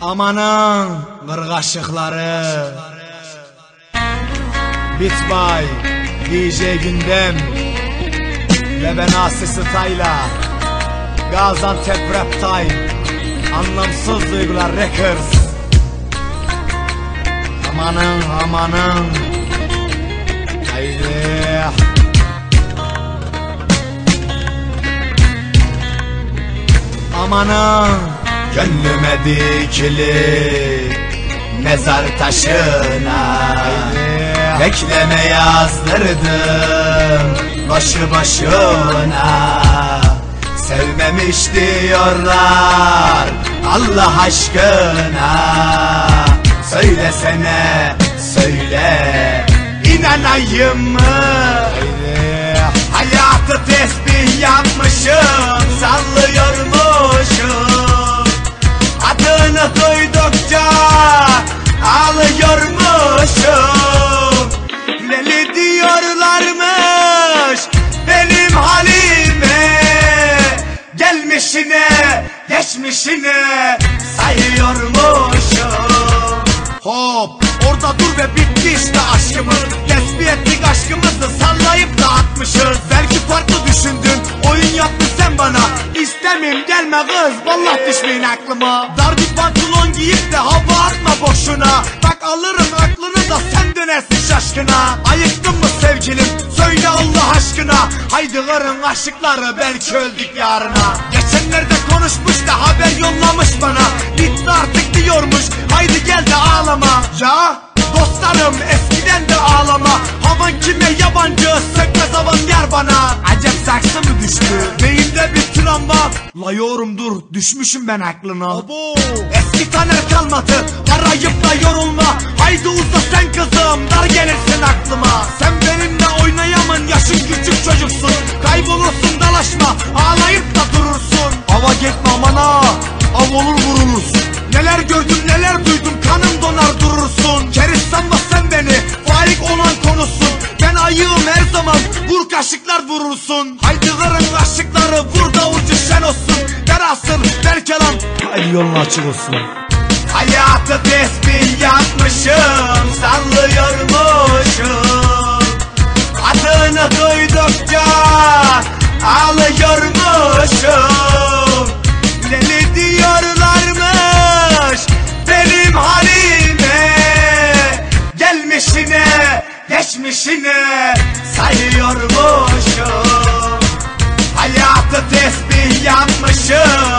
Amanın kırgaşıkları Bitbay DJ Gündem Ve ben Asisi Tayla Gaziantep Rap Time Anlamsız Duygular Records. Amanın amanın Haydi. Amanın Gönlüme dikili Mezar taşına. Bekleme yazdırdım Başı başına. Sevmemiş diyorlar Allah aşkına. Söylesene söyle inanayım mı? Hayatı tesbih Gelmişine geçmişine sayıyormuşum. Hop orada dur ve bitti işte aşkımız. Tesbih ettik aşkımızı sallayıp dağıtmışız Belki farklı düşündün oyun yaptın sen bana. İstemeyim gelme kız vallahi düşmeyin aklıma. Dar bir pantolon giyip de hava atma boşuna. Bak alırım aklını da sen dönersin şaşkına. Ayıktın mı sevgilim? Söyle Allah aşkına. Haydi karın aşıkları belki öldük yarına konuşmuş da haber yollamış bana. Bitti artık diyormuş. Haydi gel de ağlama. Ya? Dostlarım eskiden de ağlama. Havan kime yabancı? Sökmez havan yer bana. Acep saksı mı düştü? Beyimde bir travma La yorum dur. Düşmüşüm ben aklına. Eski taner kalmadı. Arayıp da yorulma. Haydi uza sen kızım. Dar gelirsin aklıma. Sen benimle oynayamın gördüm neler duydum kanım donar durursun. Keriz sanma sen beni faik olan konusun. Ben ayığım her zaman vur kaşıklar vurursun. Haydi kırın kaşıkları vur da ucu şen olsun. Der asır der kelam Haydi yolun açık olsun. Hayatı tesbih yapmışım sallıyormuşum geçmişini sayıyormuşum. Hayatı tesbih yanmışım.